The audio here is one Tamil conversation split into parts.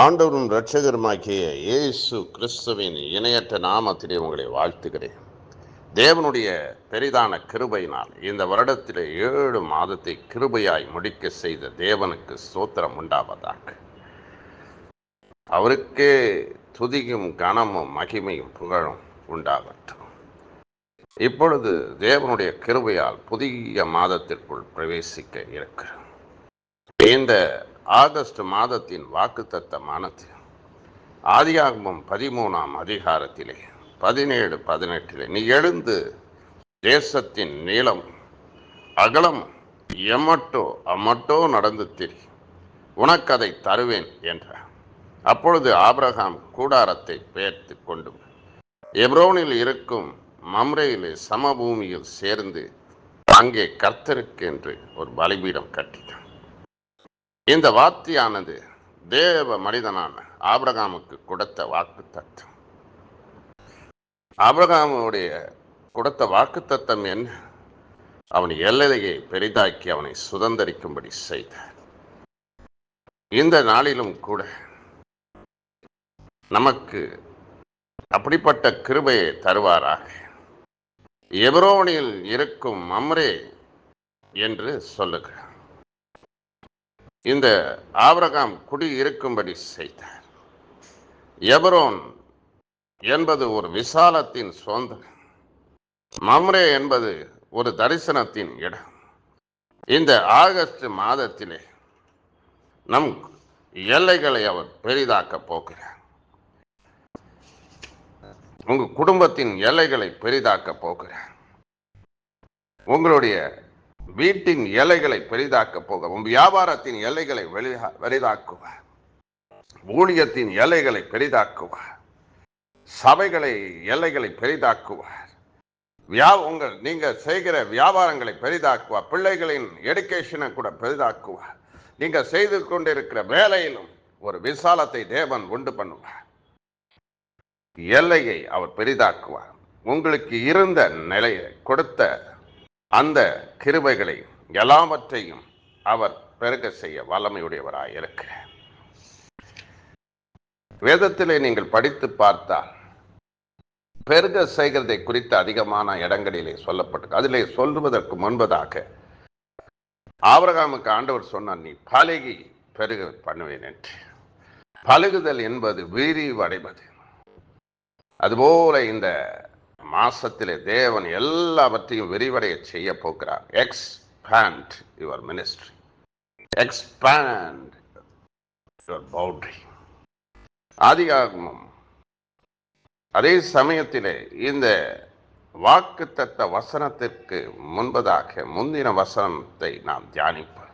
ஆண்டவரும் இரட்சகருமாகிய இயேசு கிறிஸ்துவின் இணையற்ற நாமத்திலே உங்களை வாழ்த்துகிறேன். தேவனுடைய பெரிதான கிருபையினால் இந்த வருடத்தில் ஏழு மாதத்தை கிருபையாய் முடிக்க செய்த தேவனுக்கு சோத்திரம் உண்டாவதாக. அவருக்கே துதியும் கனமும் மகிமையும் புகழும் உண்டாகட்டும். இப்பொழுது தேவனுடைய கிருபையால் புதிய மாதத்திற்குள் பிரவேசிக்க இருக்கிறோம். இந்த ஆகஸ்ட் மாதத்தின் வாக்குத்தத்தமானது ஆதியாகமம் பதிமூணாம் அதிகாரத்திலே பதினேழு பதினெட்டிலே நீ எழுந்து தேசத்தின் நீளம் அகலம் எமட்டோ அம்மட்டோ நடந்து திரி உனக்கு அதை தருவேன் என்றார் அப்பொழுது ஆபிரகாம் கூடாரத்தை பெயர்த்து கொண்டு எப்ரோனில் இருக்கும் மம்ரையிலே சமபூமியில் சேர்ந்து அங்கே கர்த்தருக்கு என்று ஒரு பலிபீடம் கட்டினான். இந்த வார்த்தையானது தேவ மனிதனான ஆபிரகாமுக்கு கொடுத்த வாக்கு தத்துவம் ஆபிரகாமுடைய கொடுத்த வாக்கு தத்தம் என்ன அவன் எல்லையை பெரிதாக்கி அவனை சுதந்திரிக்கும்படி செய்தார். இந்த நாளிலும் கூட நமக்கு அப்படிப்பட்ட கிருபையை தருவாராக. எபரோனில் இருக்கும் அம்ரே என்று சொல்லுகிறார். இந்த ஆபிரகாம் குடி இருக்கும்படி செய்தார். எபரோன் என்பது ஒரு விசாலத்தின் சுதந்திரம். மம்ரே என்பது ஒரு தரிசனத்தின் இடம். இந்த ஆகஸ்ட் மாதத்திலே நம் எல்லைகளை அவர் பெரிதாக்க போகிறார். உங்க குடும்பத்தின் எல்லைகளை பெரிதாக்க போகிறார். உங்களுடைய வீட்டின் எல்லைகளை பெரிதாக்கப் போகவும் வியாபாரத்தின் எல்லைகளை வெளியா பெரிதாக்குவார் ஊழியத்தின் எல்லைகளை பெரிதாக்குவார் சபைகளை எல்லைகளை பெரிதாக்குவார் வியா உங்கள் நீங்க செய்கிற வியாபாரங்களை பெரிதாக்குவார் பிள்ளைகளின் எடுகேஷனை கூட பெரிதாக்குவார் நீங்க செய்து கொண்டிருக்கிற வேலையிலும் ஒரு விசாலத்தை தேவன் உண்டு பண்ணுவார் எல்லையை அவர் பெரிதாக்குவார். உங்களுக்கு இருந்த நிலையை கொடுத்த அந்த கிருபைகளை எல்லாவற்றையும் அவர் பெருக செய்ய வல்லமையுடையவராய் இருக்கிறார். வேதத்திலே நீங்கள் படித்து பார்த்தால் பெருக செய்கிறதை குறித்து அதிகமான இடங்களிலே சொல்லப்பட்டு அதிலே சொல்வதற்கு முன்பதாக ஆபரகாமுக்கு ஆண்டவர் சொன்னார் நீ பழகி பெருக பண்ணுவேன் என்று. பழகுதல் என்பது விரிவடைவது. அதுபோல இந்த மாசத்திலே தேவன் எல்லாவற்றையும் விரிவடைய செய்ய போகிறார். Expand your ministry expand your boundary ஆதியாகமம். அதே சமயத்திலே இந்த வாக்குத்தத்த வசனத்திற்கு முன்பதாக முந்தின வசனத்தை நாம் தியானிப்போம்.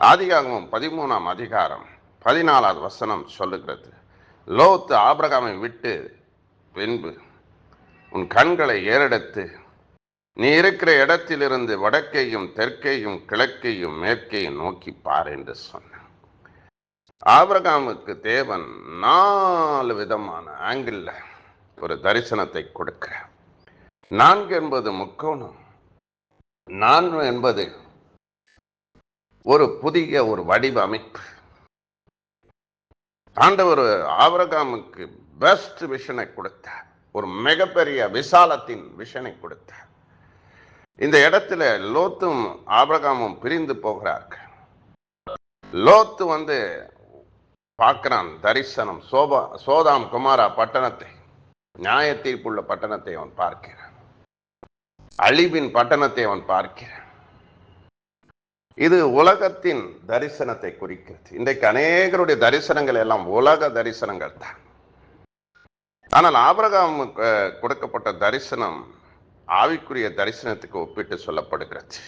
ஆதிகாகமும் பதிமூணாம் அதிகாரம் பதினாலாவது வசனம் சொல்லுகிறது. லோத்து ஆபிரகாமை விட்டு பின்பு உன் கண்களை ஏறெடுத்து. நீ இருக்கிற இடத்திலிருந்து வடக்கையும் தெற்கையும் கிழக்கையும் மேற்கையும் நோக்கி பார் என்று சொன்னான். ஆபிரகாமுக்கு தேவன் நாலு விதமான ஆங்கிள் ஒரு தரிசனத்தை கொடுக்க நான்கு என்பது முக்கோணம் நான்கு என்பது ஒரு புதிய ஒரு வடிவமைப்பு. ஆண்டவர் ஆபிரகாமுக்கு பெஸ்ட் விஷனை கொடுத்தார். ஒரு மிகப்பெரிய விசாலத்தின் விஷனை கொடுத்தார். இந்த இடத்துல லோத்தும் ஆபிரகாமும் பிரிந்து போகிறார்கள். லோத்து வந்து பார்க்கிறான் தரிசனம் சோபா சோதாம் குமாரா பட்டணத்தை நியாய தீர்ப்புள்ள பட்டணத்தை அவன் பார்க்கிறான். அழிவின் பட்டணத்தை அவன் பார்க்கிறான். இது உலகத்தின் தரிசனத்தை குறிக்கிறது. இன்றைக்கு அநேகருடைய தரிசனங்கள் எல்லாம் உலக தரிசனங்கள் தான். ஆனால் ஆபரகாமுக்கு கொடுக்கப்பட்ட தரிசனம் ஆவிக்குரிய தரிசனத்துக்கு ஒப்பிட்டு சொல்லப்படுகிறது.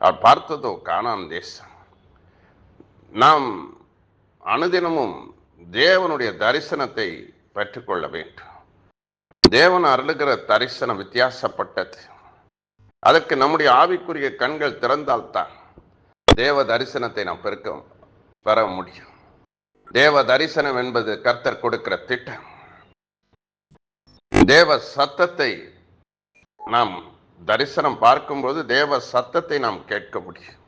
அவர் பார்த்ததோ காணாம் தேசம். நாம் அனுதினமும் தேவனுடைய தரிசனத்தை பெற்றுக்கொள்ள வேண்டும். தேவன் அருளுகிற தரிசனம் வித்தியாசப்பட்டது. அதற்கு நம்முடைய ஆவிக்குரிய கண்கள் திறந்தால்தான் தேவ தரிசனத்தை நாம் பெருக்க பெற முடியும். தேவ தரிசனம் என்பது கர்த்தர் கொடுக்கிற திட்டம். தேவ சத்தத்தை நாம் தரிசனம் பார்க்கும்போது தேவ சத்தத்தை நாம் கேட்க முடியும்.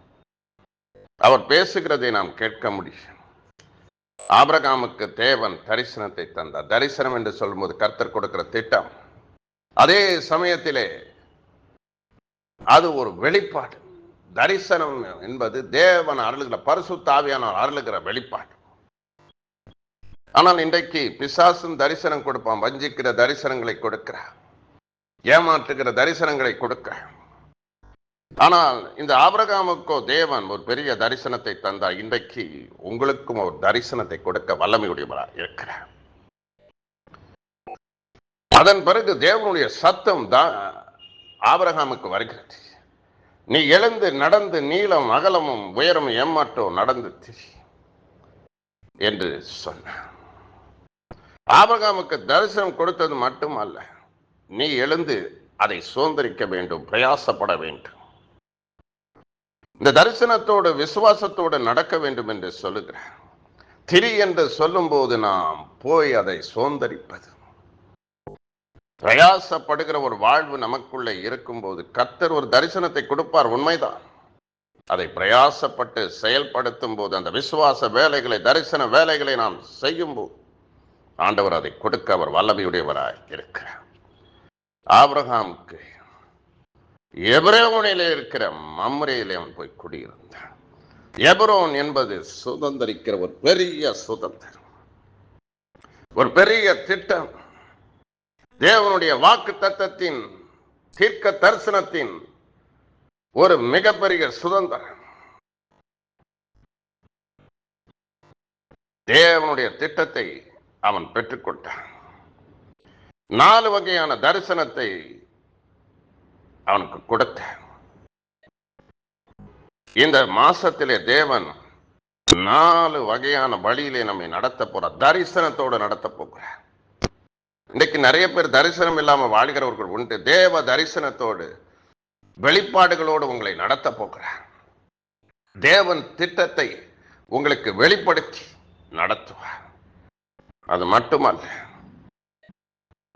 அவர் பேசுகிறதை நாம் கேட்க முடியும். ஆபிரகாமுக்கு தேவன் தரிசனத்தை தந்தார். தரிசனம் என்று சொல்லும்போது கர்த்தர் கொடுக்கிற திட்டம். அதே சமயத்திலே அது ஒரு வெளிப்பாடு. தரிசனம் என்பது தேவன் அருளுகிற பரிசுத்தாவியானவர் அருளுகிற வெளிப்பாடு. ஆனால் இன்றைக்கு பிசாசும் தரிசனம் கொடுப்பான். வஞ்சிக்கிற தரிசனங்களை கொடுக்கிற ஏமாற்றுகிற தரிசனங்களை கொடுக்க. ஆனால் இந்த ஆபரகாமுக்கோ தேவன் ஒரு பெரிய தரிசனத்தை தந்தார். இன்றைக்கு உங்களுக்கும் ஒரு தரிசனத்தை கொடுக்க வல்லமையுடையவராக இருக்கிறார். அதன் பிறகு தேவனுடைய சத்தம் தான் ஆபரகாமுக்கு வருகிறது. நீ எழுந்து நடந்து நீளம் அகலமும் உயரமும் ஏமாற்றம் நடந்து என்று சொன்னார். ஆபகாமுக்கு தரிசனம் கொடுத்தது மட்டுமல்ல நீ எழுந்து அதை சுதந்திரிக்க வேண்டும் பிரயாசப்பட வேண்டும். இந்த தரிசனத்தோடு விசுவாசத்தோடு நடக்க வேண்டும் என்று சொல்லுகிறேன். திரி என்று சொல்லும்போது நாம் போய் அதை சுதந்திரிப்பது. பிரயாசப்படுகிற ஒரு வாழ்வு நமக்குள்ளே இருக்கும்போது கத்தர் ஒரு தரிசனத்தை கொடுப்பார் உண்மைதான். அதை பிரயாசப்பட்டு செயல்படுத்தும் போது அந்த விசுவாச வேலைகளை தரிசன வேலைகளை நாம் செய்யும் போது ஆண்டவர் அதை கொடுக்க அவர் வல்லமையுடையவராய் இருக்கிறார். ஆபிரகாமுக்கு எபிரோனிலே இருக்கிற மம்ரேயிலே அவன் போய் குடியிருந்தான். எபரோன் என்பது சுதந்திரிக்கிற ஒரு பெரிய சுதந்திரம். ஒரு பெரிய திட்டம். தேவனுடைய வாக்கு தத்தத்தின் தீர்க்க தரிசனத்தின் ஒரு மிகப்பெரிய சுதந்திரம். தேவனுடைய திட்டத்தை அவன் பெற்றுக்கொண்டான் நாலு வகையான தரிசனத்தை அவனுக்கு கொடுத்த இந்த மாசத்திலே தேவன் நாலு வகையான வழியிலே நம்மை நடத்த போற தரிசனத்தோடு நடத்த போகிறார். இன்னைக்கு நிறைய பேர் தரிசனம் இல்லாம வாழ்கிறவர்கள் உண்டு. தேவ தரிசனத்தோடு வெளிப்பாடுகளோடு உங்களை நடத்த போகிறார். தேவன் திட்டத்தை உங்களுக்கு வெளிப்படுத்தி நடத்துவார். அது மட்டுமல்ல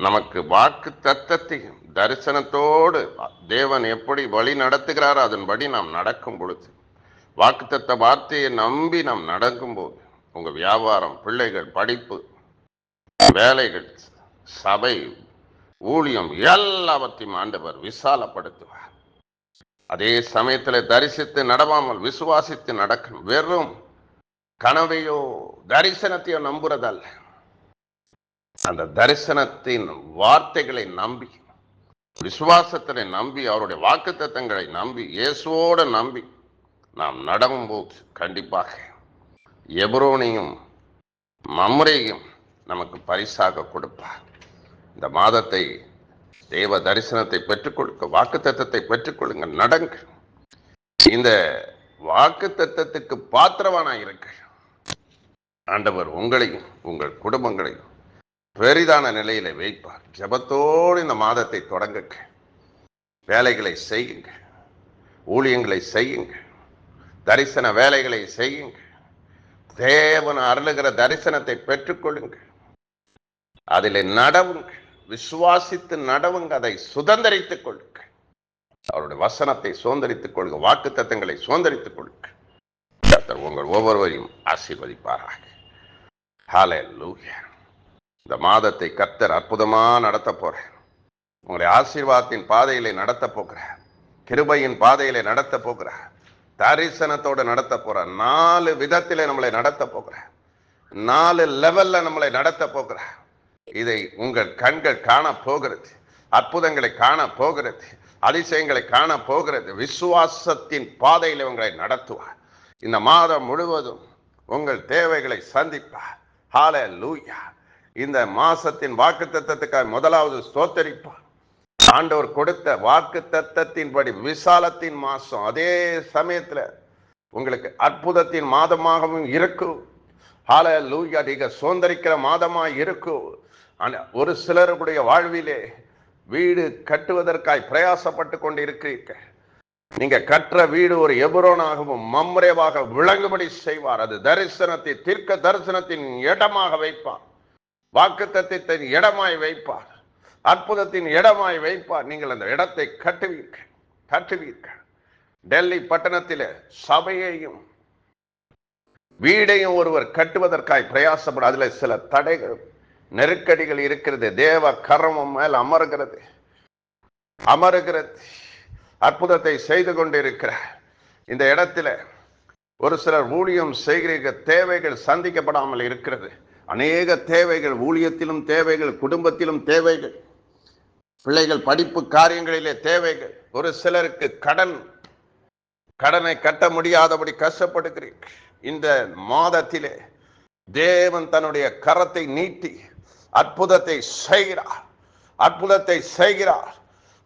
நமக்கு வாக்கு தத்தத்தையும் தரிசனத்தோடு தேவன் எப்படி வழி நடத்துகிறாரோ அதன்படி நாம் நடக்கும் பொழுது வாக்குத்தத்த வார்த்தையை நம்பி நாம் நடக்கும் போது உங்க வியாபாரம் பிள்ளைகள் படிப்பு வேலைகள் சபை ஊழியம் எல்லாவற்றையும் ஆண்டவர் விசாலப்படுத்துவார். அதே சமயத்தில் தரிசித்து நடவாமல் விசுவாசித்து நடக்கணும். வெறும் கனவையோ தரிசனத்தையோ நம்புறதல்ல. அந்த தரிசனத்தின் வார்த்தைகளை நம்பி விசுவாசத்தினை நம்பி அவருடைய வாக்கு தத்தங்களை நம்பி இயேசுவோட நம்பி நாம் நடக்கும்போது கண்டிப்பாக எபரோனையும் மம்ரையும் நமக்கு பரிசாக கொடுப்பார். இந்த மாதத்தை தேவ தரிசனத்தை பெற்றுக் கொடுக்க வாக்கு தத்தத்தை பெற்றுக்கொள்ளுங்க நடங்க இந்த வாக்கு தத்தத்துக்கு பாத்திரவானா இருக்க ஆண்டவர் உங்களையும் உங்கள் குடும்பங்களையும் பெரிதான நிலையில வைப்பார் ஜபத்தோடு இந்த மாதத்தை தொடங்குங்க. வேலைகளை செய்யுங்க. ஊழியங்களை செய்யுங்க. தரிசன வேலைகளை செய்யுங்க. தேவன் அருளுகிற தரிசனத்தை பெற்றுக்கொள்ளுங்க. அதில் நடவுங்க. விசுவாசித்து நடவுங்க. அதை சுதந்திரித்துக் கொள்ளுங்க. அவருடைய வசனத்தை சுதந்திரித்துக் கொள்ளுங்க. வாக்கு தத்தங்களை சுதந்திரித்துக் கொள்ளுங்க. கர்த்தர் உங்கள் ஒவ்வொருவரையும் ஆசீர்வதிப்பாராக. ஹalleluya. இந்த மாதத்தை கர்த்தர் அற்புதமா நடத்த போறேன் உங்களை ஆசீர்வாதத்தின் பாதையிலே நடத்த போகிறார். கிருபையின் பாதையிலே நடத்த போகிறார். தரிசனத்தோடு நடத்த போகிறார். நாலு விதத்தில் நம்மளை நடத்த போகிறார். நாலு லெவல்ல நம்மளை நடத்த போகிறார். இதை உங்கள் கண்கள் காண போகிறது. அற்புதங்களை காண போகிறது. அதிசயங்களை காண போகிறது. விசுவாசத்தின் பாதையில் உங்களை நடத்துவார். இந்த மாதம் முழுவதும் உங்கள் தேவைகளை சந்திப்பார். ஹால லூயா இந்த மாசத்தின் வாக்கு தத்தத்துக்காக முதலாவது ஸ்தோத்தரிப்பார். ஆண்டவர் கொடுத்த வாக்கு தத்தத்தின்படி விசாலத்தின் மாசம். அதே சமயத்துல உங்களுக்கு அற்புதத்தின் மாதமாகவும் இருக்கும் ஹால லூயா நீங்க சுதந்திரிக்கிற மாதமா இருக்கும் ஆனா ஒரு சிலருடைய வாழ்விலே வீடு கட்டுவதற்காய் பிரயாசப்பட்டு கொண்டு இருக்கிறீர்கள் நீங்க கற்ற வீடு ஒரு எபுரோனாகவும் மம்ரேவாக விளங்குபடி செய்வார். அது தரிசனத்தை தீர்க்க தரிசனத்தின் இடமாக வைப்பார். வாக்குத்தத்தை தன் இடமாய் வைப்பார். அற்புதத்தின் இடமாய் வைப்பார். நீங்கள் அந்த இடத்தை கட்டுவீர்கள் கட்டுவீர்கள் டெல்லி பட்டணத்திலே சபையையும் வீடையும் ஒருவர் கட்டுவதற்காய் பிரயாசப்படும். அதுல சில தடைகள் நெருக்கடிகள் இருக்கிறது. தேவ கரமம் மேல் அமருகிறது. அமருகிறது. அற்புதத்தை செய்து கொண்டிருக்கிற இந்த இடத்துல ஒரு சிலர் ஊழியம் செய்கிற தேவைகள் சந்திக்கப்படாமல் இருக்கிறது. அநேக தேவைகள் ஊழியத்திலும் தேவைகள் குடும்பத்திலும் தேவைகள் பிள்ளைகள் படிப்பு காரியங்களிலே தேவைகள். ஒரு சிலருக்கு கடன் கடனை கட்ட முடியாதபடி கஷ்டப்படுகிறீர்கள். இந்த மாதத்திலே தேவன் தன்னுடைய கரத்தை நீட்டி அற்புதத்தை செய்கிறார். அற்புதத்தை செய்கிறார்.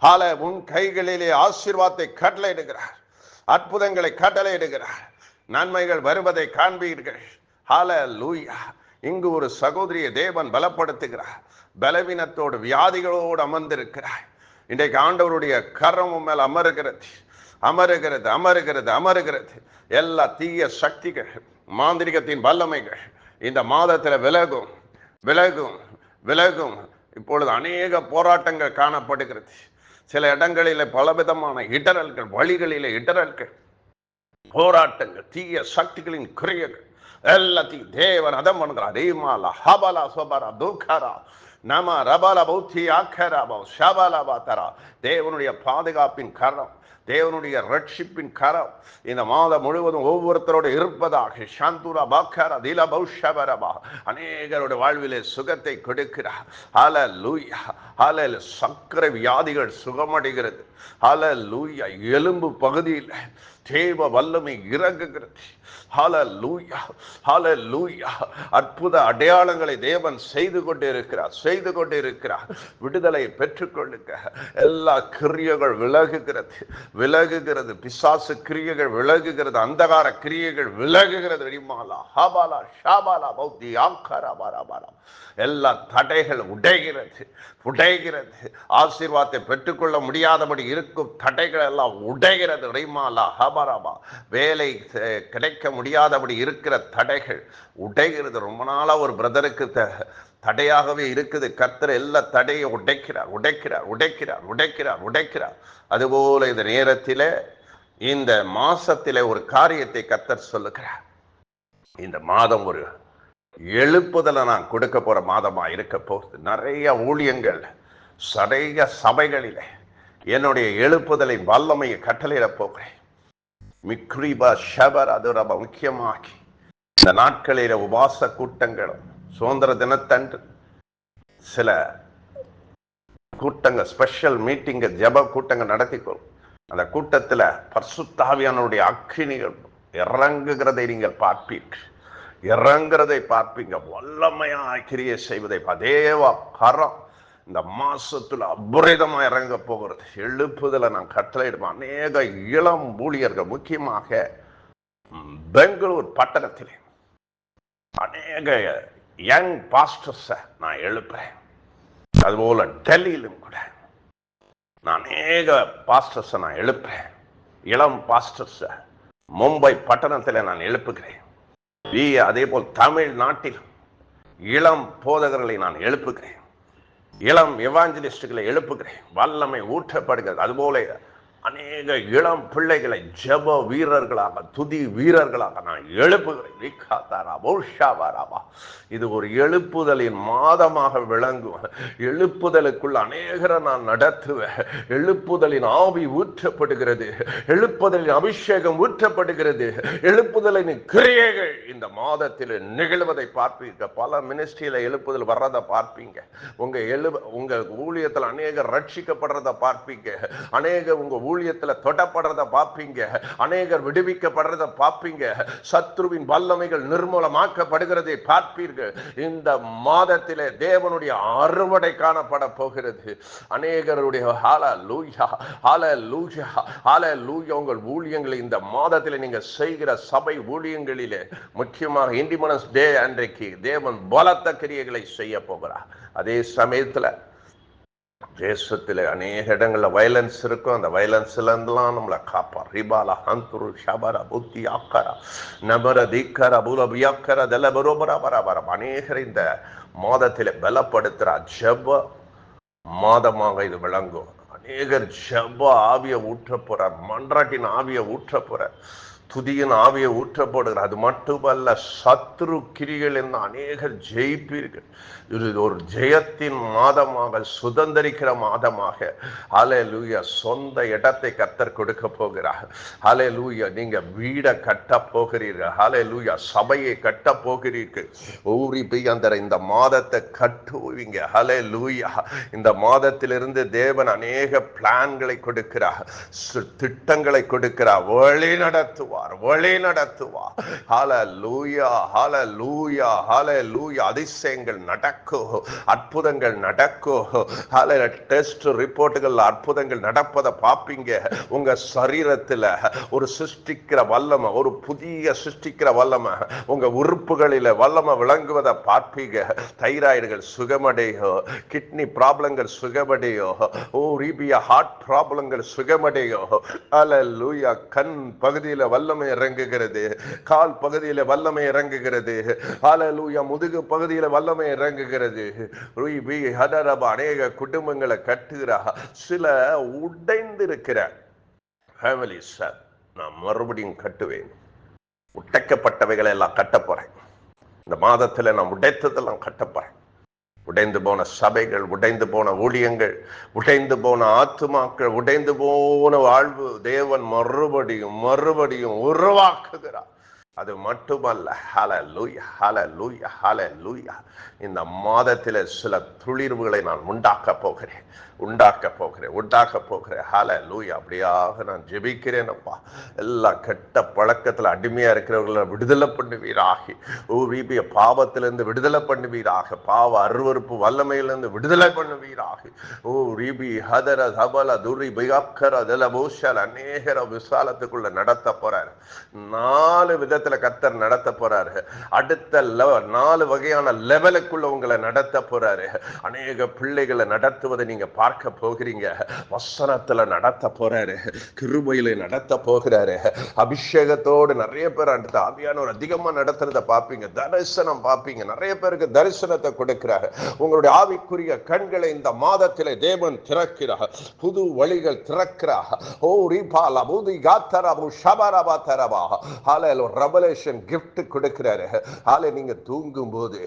ஆல உன் கைகளிலே ஆசீர்வாதத்தை கட்டளையிடுகிறார். அற்புதங்களை கட்டளையிடுகிறார். நன்மைகள் வருவதை காண்பீர்கள். ஹால லூயா இங்கு ஒரு சகோதரியை தேவன் பலப்படுத்துகிறார். பலவீனத்தோடு வியாதிகளோடு அமர்ந்திருக்கிறார். இன்றைக்கு ஆண்டவருடைய கரமும் மேல் அமருகிறது. அமருகிறது அமருகிறது அமருகிறது. எல்லா தீய சக்திகள் மாந்திரிகத்தின் வல்லமைகள் இந்த மாதத்தில் விலகும் விலகும் விலகும். இப்பொழுது அநேக போராட்டங்கள் காணப்படுகிறது. சில இடங்களில் பலவிதமான இடரல்கள் வழிகளில் இடரல்கள் போராட்டங்கள் தீய சக்திகளின் கிரியைகள் எல்லாத்தையும் தேவன் அதம் பண்ணுகிறார் ரீமாலா ஹபலா சொபரா துக்கரா நம ரபல பௌத்தி ஆக்கரா ஷபலா பாத்தரா தேவனுடைய பாதுகாப்பின் கரம் தேவனுடைய ரட்சிப்பின் கரம் இந்த மாதம் முழுவதும் ஒவ்வொருத்தரோட இருப்பதாக சாந்துரா பாக்கரா தில பௌஷபரபா அநேகருடைய வாழ்விலே சுகத்தை கொடுக்கிறார் அல லூயா அல சக்கர வியாதிகள் சுகமடைகிறது அல லூயா எலும்பு பகுதியில் தேவ வல்லமை இறங்குகிறது. ஹால லூயா ஹால லூயா அற்புத அடையாளங்களை தேவன் செய்து கொண்டு இருக்கிறார் செய்து கொண்டு இருக்கிறார் விடுதலை பெற்றுக்கொள்ளுங்க எல்லா கிரியைகள் விலகுகிறது விலகுகிறது. பிசாசு கிரியைகள் விலகுகிறது அந்தகார கிரியைகள் விலகுகிறது வெடிமாலா ஹபாலா ஷாபாலா பௌத்தி ஆங்காரா பாரா பாரா. எல்லா தடைகள் உடைகிறது உடைகிறது. ஆசீர்வாதத்தை பெற்றுக்கொள்ள முடியாதபடி இருக்கும் தடைகள் எல்லாம் உடைகிறது ரைமாலா வேலை கிடைக்க முடியாதபடி இருக்கிற தடைகள் உடைகிறது ரொம்ப நாளா ஒரு பிரதருக்கு த- தடையாகவே இருக்குது. கர்த்தர் எல்லா தடையை உடைக்கிறார் உடைக்கிறார் உடைக்கிறார் உடைக்கிறார் உடைக்கிறார். அதுபோல இந்த நேரத்திலே இந்த மாசத்திலே ஒரு காரியத்தை கர்த்தர் சொல்லுகிறார். இந்த மாதம் ஒரு எழுப்புதலை நான் கொடுக்க போற மாதமா இருக்க போகுது. நிறைய ஊழியங்கள் சடைய சபைகளில் என்னுடைய எழுப்புதலை வல்லமையை கட்டளையிட போகிறேன். மிக்ரிபா ஷபர் அது ரொம்ப முக்கியமாகி இந்த நாட்களில் உபாச கூட்டங்களும் சுதந்திர தினத்தன்று சில கூட்டங்கள் ஸ்பெஷல் மீட்டிங்க ஜெப கூட்டங்கள் நடத்திக்கொள்ளும் அந்த கூட்டத்துல பர்சுத்தாவியானுடைய அக்கினிகள் இறங்குகிறதை நீங்கள் பார்ப்பீர்கள். இறங்குறதை பார்ப்பீங்க. வல்லமையா கிரியை செய்வதை அதேவா கரம். இந்த மாசத்துல அபரிதமா இறங்க போகிறது. எழுப்புதல நான் கட்டளையிடுவேன் அநேக இளம் ஊழியர்கள் முக்கியமாக பெங்களூர் பட்டணத்திலே. அநேக யங் பாஸ்டர்ஸை நான் எழுப்புறேன். அதுபோல டெல்லியிலும் கூட. நான் அநேக பாஸ்டர்ஸை நான் எழுப்புறேன். இளம் பாஸ்டர்ஸை மும்பை பட்டணத்தில் நான் எழுப்புகிறேன். வி அதே போல் தமிழ்நாட்டில் இளம் போதகர்களை நான் எழுப்புகிறேன். இளம் எவாஞ்சலிஸ்டுகளை எழுப்புகிறேன். வல்லமை ஊற்றப்படுகிறது. அதுபோல அநேக இளம் பிள்ளைகளை ஜப வீரர்களாக துதி வீரர்களாக நான் எழுப்புகிறேன். விக்காத்தாரா பௌஷாவாராவா இது ஒரு எழுப்புதலின் மாதமாக விளங்கும். எழுப்புதலுக்குள் அநேகரை நான் நடத்துவேன். எழுப்புதலின் ஆவி ஊற்றப்படுகிறது. எழுப்புதலின் அபிஷேகம் ஊற்றப்படுகிறது. எழுப்புதலின் கிரியைகள் இந்த மாதத்தில் நிகழ்வதை பார்ப்பீங்க. பல மினிஸ்ட்ரியில எழுப்புதல் வர்றதை பார்ப்பீங்க. உங்க எழு உங்க ஊழியத்தில் அநேகர் ரட்சிக்கப்படுறத பார்ப்பீங்க. அநேக உங்க ஊழியத்துல தொடப்படுறத பார்ப்பீங்க. அநேகர் விடுவிக்கப்படுறத பார்ப்பீங்க. சத்ருவின் வல்லமைகள் நிர்மூலமாக்கப்படுகிறதை பார்ப்பீர்கள். இந்த மாதத்திலே தேவனுடைய அறுவடை காணப்பட போகிறது. அநேகருடைய ஹால லூயா ஹால லூயா ஹால லூயா உங்கள் ஊழியங்களை இந்த மாதத்தில் நீங்க செய்கிற சபை ஊழியங்களிலே முக்கியமாக இண்டிபெண்டன்ஸ் டே அன்றைக்கு தேவன் பலத்த கிரியைகளை செய்ய போகிறார். அதே சமயத்தில் தேசத்தில் அநேக இடங்களில் வயலன்ஸ் இருக்கும். அந்த வயலன்ஸ்லேருந்துலாம் நம்மளை காப்பார். ரிபால ஹந்துரு ஷபர புத்தி ஆக்கரா நபர தீக்கர புல தல பரோபரா வர அநேகர் இந்த மாதத்தில் பலப்படுத்துகிற ஜப மாதமாக இது விளங்கும். அநேகர் ஜப ஆவிய ஊற்ற போற மன்றாட்டின் ஆவிய ஊற்ற போற துதியின் ஆவியை ஊற்றப்படுகிற அது மட்டுமல்ல சத்ரு கிரிகள் என்று அநேகர் ஜெயிப்பீர்கள். இது ஒரு ஜெயத்தின் மாதமாக சுதந்திரிக்கிற மாதமாக. அலே லூயா சொந்த இடத்தை கத்தர் கொடுக்க போகிறார். அலே லூயா நீங்க வீடை கட்ட போகிறீர்கள். அலே லூயா சபையை கட்ட போகிறீர்கள். ஊறி போய் அந்த இந்த மாதத்தை கட்டுவீங்க. அலே லூயா இந்த மாதத்திலிருந்து தேவன் அநேக பிளான்களை கொடுக்கிறார். திட்டங்களை கொடுக்கிறார். வழி நடத்துவார். நடத்துவார் வழி நடத்துவார். ஹல லூயா ஹல லூயா ஹல லூயா அதிசயங்கள் நடக்கும் அற்புதங்கள் நடக்கும் ஹல டெஸ்ட் ரிப்போர்ட்டுகள் அற்புதங்கள் நடப்பதை பார்ப்பீங்க. உங்க சரீரத்தில் ஒரு சிருஷ்டிக்கிற வல்லமை ஒரு புதிய சிருஷ்டிக்கிற வல்லமை உங்க உறுப்புகளில் வல்லமை விளங்குவதை பார்ப்பீங்க. தைராய்டுகள் சுகமடையோ கிட்னி ப்ராப்ளங்கள் சுகமடையோ ஓ ரீபியா ஹார்ட் ப்ராப்ளங்கள் சுகமடையோ. அல லூயா கண் பகுதியில் வல்ல வல்லமை இறங்குகிறது. கால் பகுதியில வல்லமை இறங்குகிறது. அல்ல முதுகு பகுதியில வல்லமை இறங்குகிறது. அநேக குடும்பங்களை கட்டுகிறா. சில உடைந்திருக்கிற ஃபேமிலி சார் நான் மறுபடியும் கட்டுவேன். உடைக்கப்பட்டவைகளை எல்லாம் கட்ட போறேன். இந்த மாதத்துல நான் உடைத்ததெல்லாம் கட்ட போறேன். உடைந்து போன சபைகள் உடைந்து போன ஊழியங்கள் உடைந்து போன ஆத்துமாக்கள் உடைந்து போன வாழ்வு தேவன் மறுபடியும் மறுபடியும் உருவாக்குகிறார். அது மட்டுமல்ல ஹல லூயா ஹல லூயா ஹல லூயா இந்த மாதத்தில் சில துளிர்வுகளை நான் உண்டாக்க போகிறேன். உண்டாக்க போகிறேன் உண்டாக்க போகிறேன். ஹால லூய் அப்படியாக நான் ஜெபிக்கிறேன் அப்பா. எல்லா கெட்ட பழக்கத்துல அடிமையா இருக்கிறவர்களை விடுதலை பண்ணுவீராகி. ஓ ரீபிய பாவத்திலிருந்து விடுதலை பண்ணுவீராக. பாவ அருவருப்பு வல்லமையிலிருந்து விடுதலை பண்ணுவீராக. ஓ ரீபி ஹதர தபல துரி பிகக்கர தல பூஷல் அநேகர விசாலத்துக்குள்ள நடத்த போறாரு. நாலு விதத்துல கத்தர் நடத்த போறாரு. அடுத்த நாலு வகையான லெவலுக்குள்ள உங்களை நடத்த போறாரு. அநேக பிள்ளைகளை நடத்துவதை நீங்க பார்க்க போகிறீங்க. வசனத்துல நடத்த போறாரு. கிருபையில நடத்த போகிறாரு. அபிஷேகத்தோடு நிறைய பேர் அடுத்த ஆவியானவர் அதிகமா நடத்துறத பார்ப்பீங்க. தரிசனம் பார்ப்பீங்க. நிறைய பேருக்கு தரிசனத்தை கொடுக்கிறாரு. உங்களுடைய ஆவிக்குரிய கண்களை இந்த மாதத்திலே தேவன் திறக்கிறார். புது வழிகள் திறக்கிறார். ஓ ரீபாலா பூதி காத்தரபு ஷபரபா தரபா ஹாலையில் ஒரு ரெவலேஷன் கிஃப்ட் கொடுக்கிறாரு. ஹாலை நீங்க தூங்கும் போது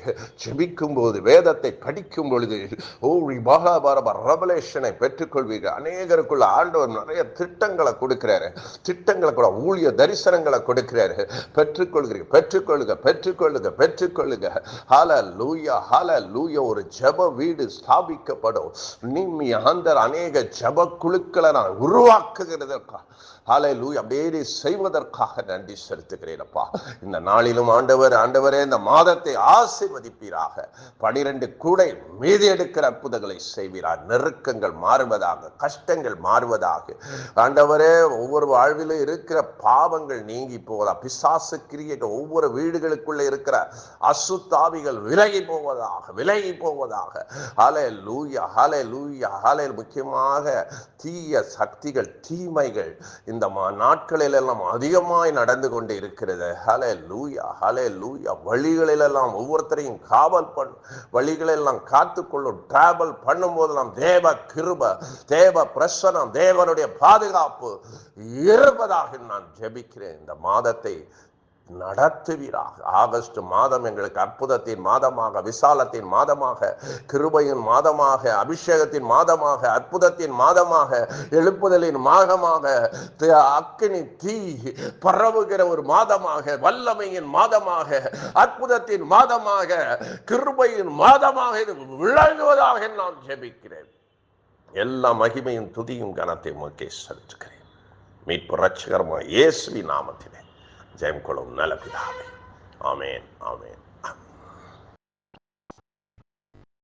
ஜெபிக்கும் போது வேதத்தை படிக்கும் பொழுது ஓ மகாபாரபா ரெவலே ரெவலேஷனை பெற்றுக்கொள்வீர்கள். அநேகருக்குள்ள ஆண்டவர் நிறைய திட்டங்களை கொடுக்கிறாரு. திட்டங்களை கூட ஊழிய தரிசனங்களை கொடுக்கிறாரு. பெற்றுக்கொள்கிறீங்க பெற்றுக்கொள்ளுங்க பெற்றுக்கொள்ளுங்க பெற்றுக்கொள்ளுங்க. ஹால லூயா ஹால லூயா ஒரு ஜெப வீடு ஸ்தாபிக்கப்படும். நீ ஆந்தர் அநேக ஜெப குழுக்களை நான் உருவாக்குகிறதற்கா? ஹாலை லூ அப்படியே செய்வதற்காக நன்றி செலுத்துகிறேன் அப்பா இந்த நாளிலும் ஆண்டவர் ஆண்டவரே இந்த மாதத்தை ஆசீர்வதிப்பீராக. பனிரெண்டு கூடை மீதி எடுக்கிற அற்புதங்களை செய்வீரார். நெருக்கங்கள் மாறுவதாக கஷ்டங்கள் மாறுவதாக. ஆண்டவரே ஒவ்வொரு வாழ்விலும் இருக்கிற பாவங்கள் நீங்கி போவதா? பிசாசு கிரியைகள் ஒவ்வொரு வீடுகளுக்குள்ள இருக்கிற அசுத்தாவிகள் விலகி போவதாக விலகி போவதாக. ஹலே லூயா ஹாலே லூயா ஹாலே முக்கியமாக தீய சக்திகள் தீமைகள் இந்த மா- நாட்களில் எல்லாம் அதிகமாய் நடந்து கொண்டு இருக்கிறது. ஹலே லூயா ஹலே லூயா வழிகளிலெல்லாம் ஒவ்வொருத்தரையும் காவல் பண் வழிகளெல்லாம் காத்துக்கொள்ளும் டிராவல் பண்ணும்போதெல்லாம் தேவ கிருப தேவ பிரசனம் தேவனுடைய பாதுகாப்பு இருப்பதாக நான் ஜெபிக்கிறேன். இந்த மாதத்தை நடத்துவீராக. ஆகஸ்ட் மாதம் எங்களுக்கு அற்புதத்தின் மாதமாக விசாலத்தின் மாதமாக கிருபையின் மாதமாக அபிஷேகத்தின் மாதமாக அற்புதத்தின் மாதமாக எழுப்புதலின் மாதமாக அக்கினி தீ பரவுகிற ஒரு மாதமாக வல்லமையின் மாதமாக அற்புதத்தின் மாதமாக கிருபையின் மாதமாக இது விளங்குவதாக நான் ஜெபிக்கிறேன். எல்லா மகிமையும் துதியும் கனத்தை உமக்கே செலுத்துகிறேன். மீட்பு ரட்சகரமாக இயேசுவி நாமத்திலே. ஜெயம் கொள்ளும் நல்ல பிதாவே ஆமேன் ஆமேன்.